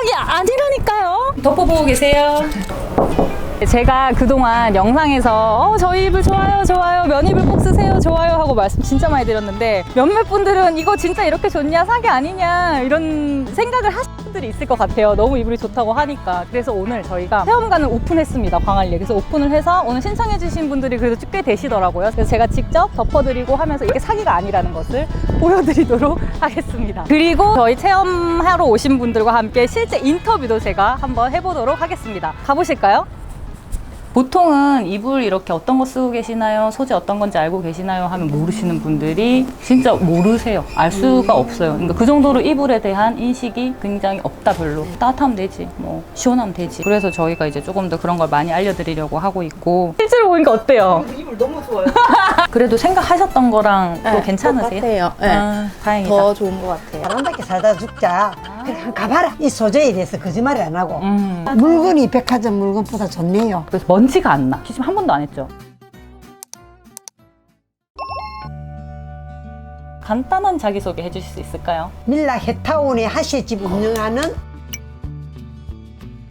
사기 아니라니까요. 덮어보고 계세요. 제가 그동안 영상에서 어, 저희 이불 좋아요 좋아요 면이불 꼭 쓰세요 좋아요 하고 말씀 진짜 많이 드렸는데 몇몇 분들은 이거 진짜 이렇게 좋냐 사기 아니냐 이런 생각을 하시 는 분들이 있을 것 같아요. 너무 이불이 좋다고 하니까. 그래서 오늘 저희가 체험관을 오픈했습니다 광안리에. 그래서 오픈을 해서 오늘 신청해 주신 분들이 그래도 꽤 되시더라고요. 그래서 제가 직접 덮어드리고 하면서 이게 사기가 아니라는 것을 보여드리도록 하겠습니다. 그리고 저희 체험하러 오신 분들과 함께 실제 인터뷰도 제가 한번 해보도록 하겠습니다. 가보실까요? 보통은 이불 이렇게 어떤 거 쓰고 계시나요? 소재 어떤 건지 알고 계시나요? 하면 모르시는 분들이 진짜 모르세요. 알 수가 없어요. 그러니까 그 정도로 이불에 대한 인식이 굉장히 없다 별로. 따뜻하면 되지. 뭐 시원하면 되지. 그래서 저희가 이제 조금 더 그런 걸 많이 알려드리려고 하고 있고 실제로 보니까 어때요? 이불 너무 좋아요. 그래도 생각하셨던 거랑 또 괜찮으세요? 똑같아요. 네. 아, 다행이다. 더 좋은 것 같아요. 사람답게 살다 죽자. 그냥 가봐라. 이 소재에 대해서 거짓말을 안 하고. 음. 물건이 백화점 물건보다 좋네요. 그래서 먼지가 안 나. 지금 한 번도 안 했죠? 간단한 자기소개 해주실 수 있을까요? 밀라 해타운의 하시집 운영하는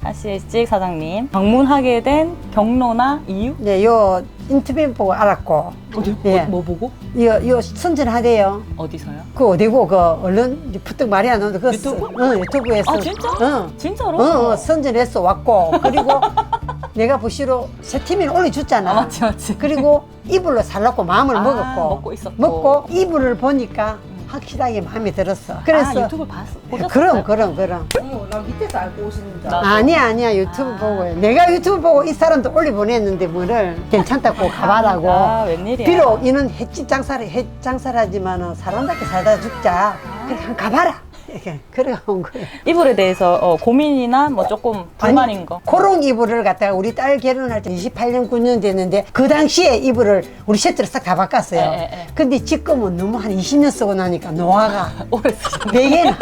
하시직 사장님 방문하게 된 경로나 이유? 네, 요 인터뷰 보고 알았고. 어디? 예. 뭐, 뭐 보고? 요, 요 선전하대요. 어디서요? 그 어디고 그 얼른 이제 부쩍 말이 안 나오는데 그 유튜브? 서- 응, 유튜브에서 아 진짜? 응. 진짜로? 어, 어, 선전해서 왔고 그리고 내가 보시로 세 팀을 올려줬잖아. 아 맞지 맞지 그리고 이불로 살라고 마음을 아, 먹었고 먹고 있었고. 먹고 이불을 보니까 확실하게 마음에 들었어. 그래서 아, 유튜브 봤, 보셨어요? 그럼 그럼 그럼 어머, 나 밑에서 알고 오시는 줄 나- 알았어. 아니야 아니야 유튜브 아. 보고요. 내가 유튜브 보고 이 사람도 올리 보냈는데 뭐를 괜찮다고 가봐라고. 아 웬일이야 비록 이는 횟집 장사를 횟 장사라지만은 사람답게 살다 죽자. 그냥 가봐라. 이렇게 그래 온 거예요. 이불에 대해서 어, 고민이나 뭐 조금 불만인 거 코롱 이불을 갖다가 우리 딸 결혼할 때 28년 9년 됐는데 그 당시에 이불을 우리 셔츠를 싹다 바꿨어요. 에, 에, 에. 근데 지금은 너무 한 20년 쓰고 나니까 노화가 오래 쓰셨네 베개나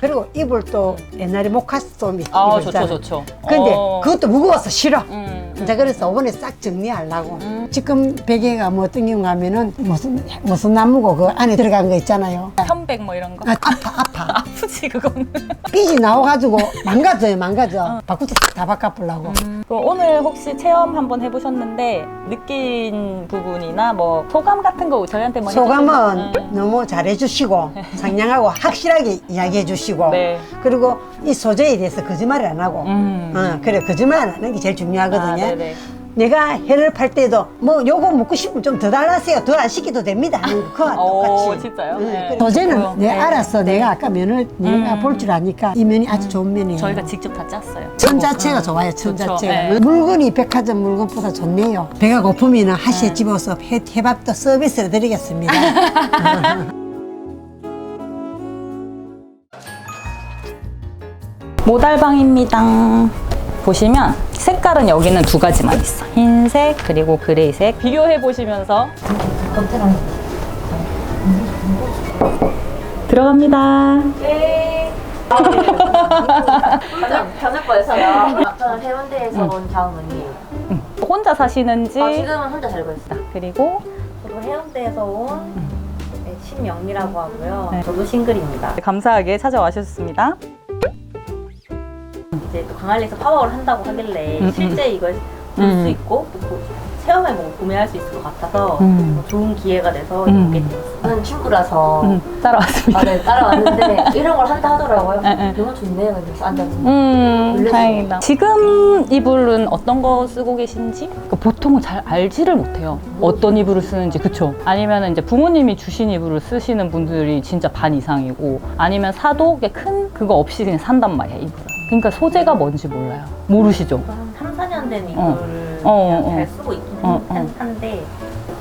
그리고 이불 또 옛날에 모카솜 아. 좋죠 좋죠 근데 어. 그것도 무거워서 싫어. 음, 이제 그래서 이번에 싹 정리하려고. 음. 지금 베개가 뭐 어떤 경우 가면은 무슨 무슨 나무고 그 안에 들어간 거 있잖아요. 편백 뭐 이런 거 아, 아파 아파. 아프지 그거는 삐지 나와가지고 망가져요 망가져. 바꾸서 다 바꿔보려고. 그럼 오늘 혹시 체험 한번 해보셨는데 느낀 부분이나 뭐 소감 같은 거 저희한테 뭐 소감은 해주시면, 너무 잘해주시고 상냥하고 확실하게 이야기해주시고 네. 그리고 이 소재에 대해서 거짓말을 안 하고 음. 어, 그래 거짓말 안 하는 게 제일 중요하거든요. 아. 내가 해를 팔 때도 뭐 요거 먹고 싶으면 좀 더 달라세요. 더 안 시켜도 됩니다. 거 그거 오, 똑같이. 진짜요? 응, 네. 그래. 소재는 그렇고요. 내가 네. 알았어. 내가 아까 면을 내가 음. 볼줄 아니까 이 면이 아주 좋은 면이에요. 저희가 직접 다 짰어요. 천 자체가 좋아요. 천. 자체가 네. 물건이 백화점 물건보다 좋네요. 배가 고프면 하시에 집어서 해, 해밥도 서비스를 드리겠습니다. 모달방입니다. 보시면 색깔은 여기는 두 가지만 있어. 흰색 그리고 그레이색 비교해 보시면서 들어갑니다. 편할 뻔했어요. 저는 해운대에서 온 장은이에요. 혼자 사시는지 아, 지금은 혼자 살고 있어요. 그리고 저도 해운대에서 온 네, 신명미라고 하고요. 네. 저도 싱글입니다. 감사하게 찾아와주셨습니다. 이제 또 강한리에서 파워를 한다고 하길래 음, 실제 이걸 볼 음. 수 있고 또 체험해보고 구매할 수 있을 것 같아서 음. 뭐 좋은 기회가 돼서 음. 오게 되었어요. 저는 친구라서 음, 따라왔습니다. 아, 네, 따라왔는데 이런 걸 한다 하더라고요. 에, 에. 너무 좋네요. 그래서 앉아서. 음, 놀랬어요. 다행이다. 지금 이불은 어떤 거 쓰고 계신지? 그러니까 보통은 잘 알지를 못해요. 어떤 이불을 쓰는지, 그쵸? 아니면 이제 부모님이 주신 이불을 쓰시는 분들이 진짜 반 이상이고, 아니면 사도 큰 그거 없이 그냥 산단 말이야, 이불을. 그러니까 소재가 뭔지 몰라요. 모르시죠? 한 3, 4년 된 어. 이거를 어, 그냥 어. 잘 쓰고 있긴 어, 어. 한- 한데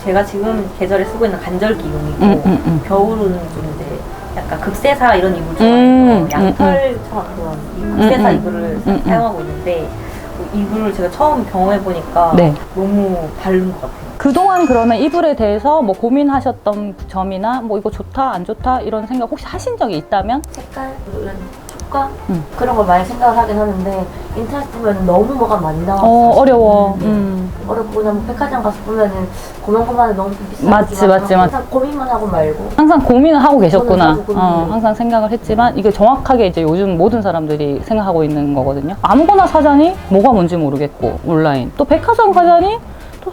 제가 지금 계절에 쓰고 있는 간절 기용이고 음, 음, 음. 겨울은 좀 이제 약간 극세사 이런 이불 음, 좋아해서 양털처럼 그런 이 극세사 음, 음. 이불을 음, 음. 사용하고 있는데 그 이불을 제가 처음 경험해 보니까 네. 너무 다른 것 같아요. 그동안 그러면 이불에 대해서 뭐 고민하셨던 점이나 뭐 이거 좋다, 안 좋다, 이런 생각 혹시 하신 적이 있다면? 색깔 이런 효과 음. 그런 걸 많이 생각을 하긴 하는데 인터넷 보면 너무 뭐가 많이 나와. 어, 어려워. 음. 어렵고 그냥 백화점 가서 보면은 고만고만해 너무 비싸지. 맞지, 맞지, 맞지. 항상 고민만 하고 말고. 항상 고민을 하고 계셨구나. 어. 항상 생각을 했지만 이게 정확하게 이제 요즘 모든 사람들이 생각하고 있는 거거든요. 아무거나 사자니 뭐가 뭔지 모르겠고 온라인 또 백화점 가자니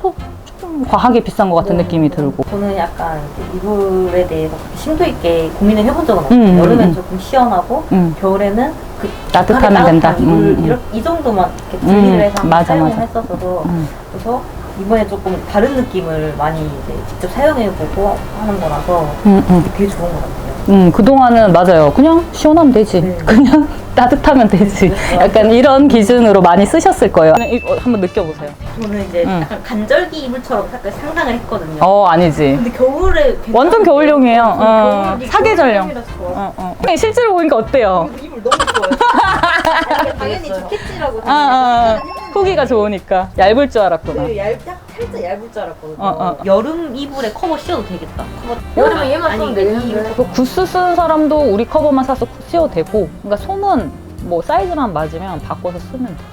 또좀 과하게 비싼 것 같은 네. 느낌이 들고. 저는 약간 이불에 대해서 그렇게 심도 있게 고민을 해본 적은 없어요. 음, 여름엔 음. 조금 시원하고 음. 겨울에는 그 따뜻하면 된다. 이불 음, 음. 이렇게 이 정도만 이렇게 분리를 해서 음, 맞아, 사용을 맞아. 했었어도 음. 그래서 이번에 조금 다른 느낌을 많이 이제 직접 사용해보고 하는 거라서 음, 음. 되게 좋은 것 같아요. 음, 그동안은 맞아요. 그냥 시원하면 되지. 네. 그냥 따뜻하면 되지. 약간 이런 기준으로 많이 쓰셨을 거예요. 그냥 이거 한번 느껴보세요. 저는 이제 음. 약간 간절기 이불처럼 약간 상상을 했거든요. 어, 아니지. 근데 겨울에? 완전 겨울용이에요. 어, 사계절용. 좋아요. 어, 어. 근데 실제로 보니까 어때요? 이불 너무 좋아요. 당연히 좋겠지라고 아, 아, 아. 후기가 좋으니까. 얇을 줄 알았구나. 그 얇, 약 살짝 얇을 줄 알았거든요. 어, 어. 여름 이불에 커버 씌워도 되겠다. 커버. 여름에 얘만 아니, 쓰면 이 되겠는데. 그 구스 쓰는 사람도 우리 커버만 사서 씌워도 되고, 그러니까 솜은 뭐 사이즈만 맞으면 바꿔서 쓰면 돼.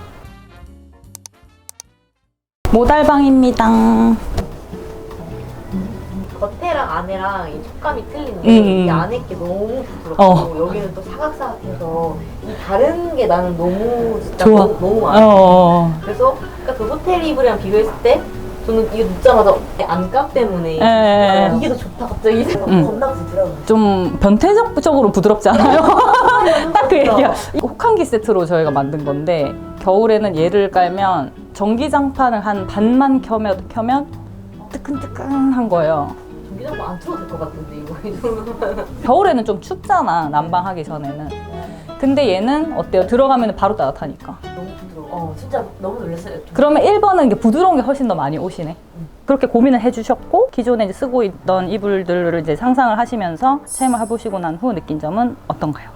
모달방입니다. 겉에랑 안에랑 이 촉감이 틀린데 음, 음. 이 안에 게 너무 부드럽고 어. 여기는 또 사각사각해서 이 다른 게 나는 너무 진짜 좋아. 너무, 너무 어, 많아. 어. 그래서 그러니까 그 호텔 이불이랑 비교했을 때 저는 이거 눕자마자 안감 때문에 에, 에, 에. 이게 더 좋다 갑자기 음. 겁나 부드러워. 좀 변태적으로 부드럽지 않아요? 딱 그 얘기야. 혹한기 세트로 저희가 만든 건데 겨울에는 얘를 깔면 전기장판을 한 반만 켜면, 켜면 뜨끈뜨끈한 거예요. 전기장판 안 틀어도 될 것 같은데 이거 이 정도면. 겨울에는 좀 춥잖아 난방하기 전에는. 근데 얘는 어때요? 들어가면 바로 따뜻하니까. 너무 부드러워. 어 진짜 너무 놀랐어요. 좀. 그러면 1번은 이게 부드러운 게 훨씬 더 많이 오시네. 그렇게 고민을 해주셨고 기존에 이제 쓰고 있던 이불들을 이제 상상을 하시면서 체험을 해보시고 난 후 느낀 점은 어떤가요?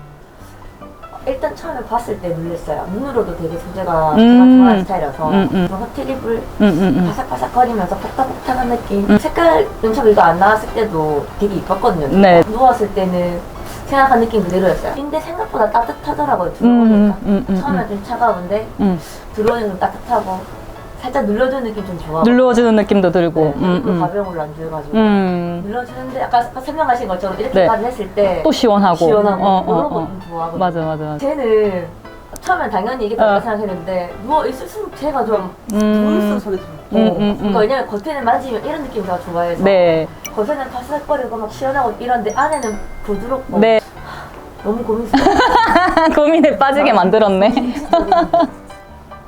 일단 처음에 봤을 때 놀랐어요. 눈으로도 되게 소재가 음. 좋아하는 스타일이라서 음, 음. 호텔 이불 음, 음, 음. 바삭바삭거리면서 퍽딱퍽딱한 느낌. 색깔 처음 이거 안 나왔을 때도 되게 이뻤거든요. 네. 누웠을 때는 생각한 느낌 그대로였어요. 근데 생각보다 따뜻하더라고요. 음, 들어오니까. 음, 음, 처음에 음. 좀 차가운데 음. 들어오니까 좀 따뜻하고 살짝 눌러주는 느낌 좀 좋아. 눌러주는 느낌도 들고. 네, 음, 그 음. 가벼운 걸로 안 줘가지고 음. 눌러주는데 아까 아까 설명하신 것처럼 이렇게까지 했을 때 또 시원하고. 시원하고 어, 그런 어, 거 어. 좀 좋아하거든요. 맞아, 맞아, 맞아. 쟤는 처음엔 당연히 이게 어. 낫다 생각했는데 누워 있을수록 제가 좀 음. 소리 좀. 음, 음, 음. 그러니까 왜냐면 겉에는 맞으면 이런 느낌 제가 좋아해서 네. 겉에는 바삭거리고 막 시원하고 이런데 안에는 부드럽고 네. 너무 고민스러워. 고민에 빠지게 만들었네.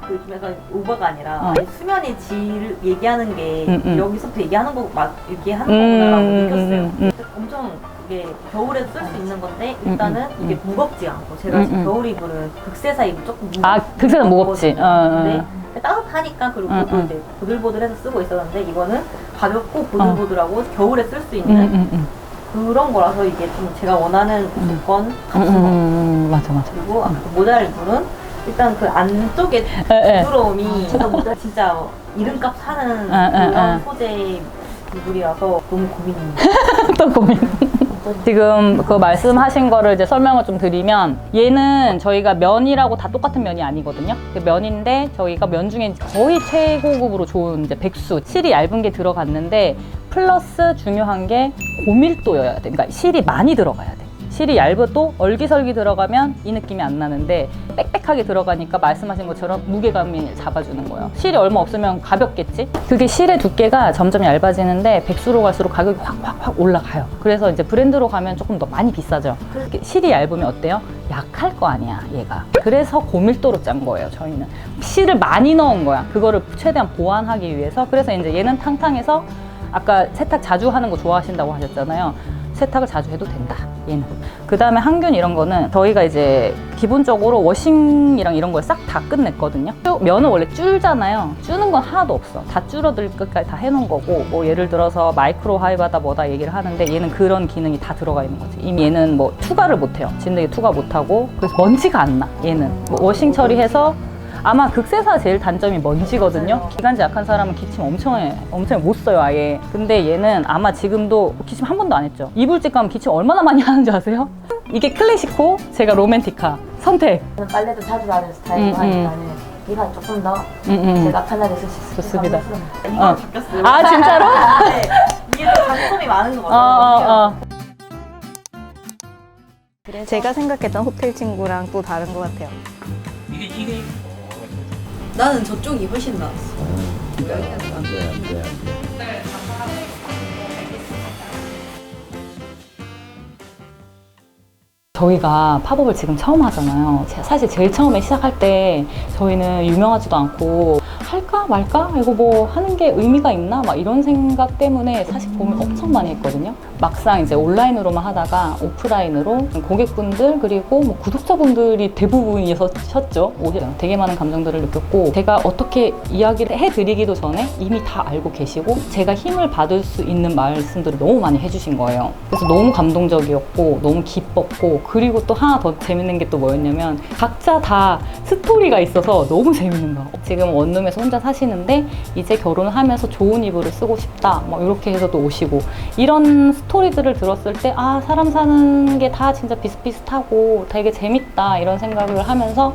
그좀 약간 오버가 아니라 어. 아니, 수면의 질을 얘기하는 게 음, 음. 여기서부터 얘기하는 거막 얘기하는 음, 거구나라고 음, 느꼈어요. 음, 음. 엄청 이게 겨울에 쓸 수 있는 건데 음, 일단은 음, 이게 음. 무겁지 않고 제가 음, 지금 음. 겨울 이불은 극세사 이불 조금 무겁 아, 극세사는 무겁지. 어, 어. 근데 따뜻하니까 그리고 음, 또 음. 이제 보들보들해서 쓰고 있었는데 이거는 가볍고 보들보들하고 겨울에 쓸 수 있는 음, 음, 음. 그런 거라서 이게 좀 제가 원하는 조건 음, 같은 음, 거 음, 맞아, 맞아. 그리고 아까 그 모달 이불은 일단 그 안쪽에. 부드러움이 제가 모달 진짜 이름값 사는 아, 아, 그런 아. 소재 이불이라서 너무 고민입니다. 또 고민. 지금 그 말씀하신 거를 이제 설명을 좀 드리면 얘는 저희가 면이라고 다 똑같은 면이 아니거든요. 그 면인데 저희가 면 중에 거의 최고급으로 좋은 이제 백수 실이 얇은 게 들어갔는데 플러스 중요한 게 고밀도여야 돼. 그러니까 실이 많이 들어가야 돼. 실이 얇아도 얼기설기 들어가면 이 느낌이 안 나는데 빽빽하게 들어가니까 말씀하신 것처럼 무게감이 잡아주는 거예요. 실이 얼마 없으면 가볍겠지? 그게 실의 두께가 점점 얇아지는데 백수로 갈수록 가격이 확확확 올라가요. 그래서 이제 브랜드로 가면 조금 더 많이 비싸죠. 실이 얇으면 어때요? 약할 거 아니야, 얘가. 그래서 고밀도로 짠 거예요, 저희는. 실을 많이 넣은 거야. 그거를 최대한 보완하기 위해서. 그래서 이제 얘는 탕탕해서 아까 세탁 자주 하는 거 좋아하신다고 하셨잖아요. 세탁을 자주 해도 된다. 얘는. 그 다음에 항균 이런 거는 저희가 이제 기본적으로 워싱이랑 이런 걸 싹 다 끝냈거든요. 쭉- 면은 원래 줄잖아요. 주는 건 하나도 없어. 다 줄어들 끝까지 다 해놓은 거고, 뭐 예를 들어서 마이크로 하이바다 뭐다 얘기를 하는데 얘는 그런 기능이 다 들어가 있는 거지. 이미 얘는 뭐 투과를 못해요. 진드기 투과 못하고 그래서 먼지가 안 나. 얘는 뭐 워싱 처리해서 아마 극세사 제일 단점이 먼지거든요. 기관지 약한 사람은 기침 엄청 해. 엄청 못 써요, 아예. 근데 얘는 아마 지금도 기침 한 번도 안 했죠. 이불집 가면 기침 얼마나 많이 하는지 아세요? 이게 클래시코, 제가 로맨티카. 선택. 저는 빨래도 자주 하는 스타일이고 음, 음. 하니까는 얘가 조금 더 음, 음. 제가 편하게 쓸 수 있어요. 좋습니다. 이거 어. 바뀌었어요. 아, 진짜로? 네. 이게 더 장점이 많은 것 어, 어, 같아요. 어. 제가 생각했던 호텔 친구랑 또 다른 것 같아요. 나는 저쪽이 훨씬 나았어. 안돼 안 돼 안 돼. 저희가 팝업을 지금 처음 하잖아요. 제- 사실 제일 처음에 시작할 때 저희는 유명하지도 않고 할까 말까 이거 뭐 하는 게 의미가 있나 막 이런 생각 때문에 사실 고민 엄청 많이 했거든요. 막상 이제 온라인으로만 하다가 오프라인으로 고객분들 그리고 뭐 구독자분들이 대부분이셨죠. 오히려 되게 많은 감정들을 느꼈고 제가 어떻게 이야기를 해드리기도 전에 이미 다 알고 계시고 제가 힘을 받을 수 있는 말씀들을 너무 많이 해주신 거예요. 그래서 너무 감동적이었고 너무 기뻤고 그리고 또 하나 더 재밌는 게 또 뭐였냐면 각자 다 스토리가 있어서 너무 재밌는 거야. 지금 원룸에서 혼자 사시는데 이제 결혼을 하면서 좋은 이불을 쓰고 싶다. 뭐 이렇게 해서 또 오시고 이런 스토리들을 들었을 때 아 사람 사는 게 다 진짜 비슷비슷하고 되게 재밌다 이런 생각을 하면서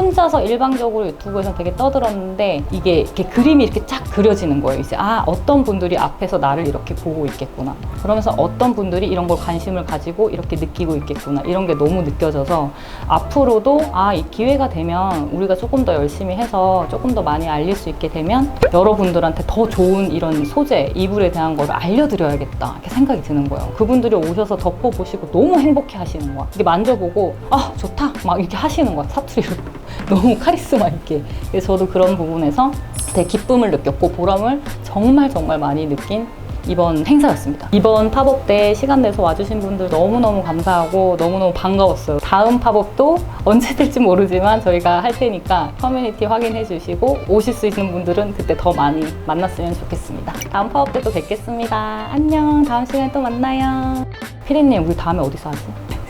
혼자서 일방적으로 유튜브에서 되게 떠들었는데 이게 이렇게 그림이 이렇게 쫙 그려지는 거예요. 이제 아 어떤 분들이 앞에서 나를 이렇게 보고 있겠구나. 그러면서 어떤 분들이 이런 걸 관심을 가지고 이렇게 느끼고 있겠구나. 이런 게 너무 느껴져서 앞으로도 아 이 기회가 되면 우리가 조금 더 열심히 해서 조금 더 많이 알릴 수 있게 되면 여러분들한테 더 좋은 이런 소재 이불에 대한 걸 알려드려야겠다 이렇게 생각이 드는 거예요. 그분들이 오셔서 덮어보시고 너무 행복해 하시는 거야. 이게 만져보고 아 좋다 막 이렇게 하시는 거야 사투리로 너무 카리스마 있게. 그래서 저도 그런 부분에서 되게 기쁨을 느꼈고 보람을 정말 정말 많이 느낀 이번 행사였습니다. 이번 팝업 때 시간 내서 와주신 분들 너무너무 감사하고 너무너무 반가웠어요. 다음 팝업도 언제 될지 모르지만 저희가 할 테니까 커뮤니티 확인해 주시고 오실 수 있는 분들은 그때 더 많이 만났으면 좋겠습니다. 다음 팝업 때 또 뵙겠습니다. 안녕. 다음 시간에 또 만나요. 피디님, 우리 다음에 어디서 하지?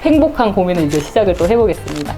행복한 고민을 이제 시작을 또 해보겠습니다.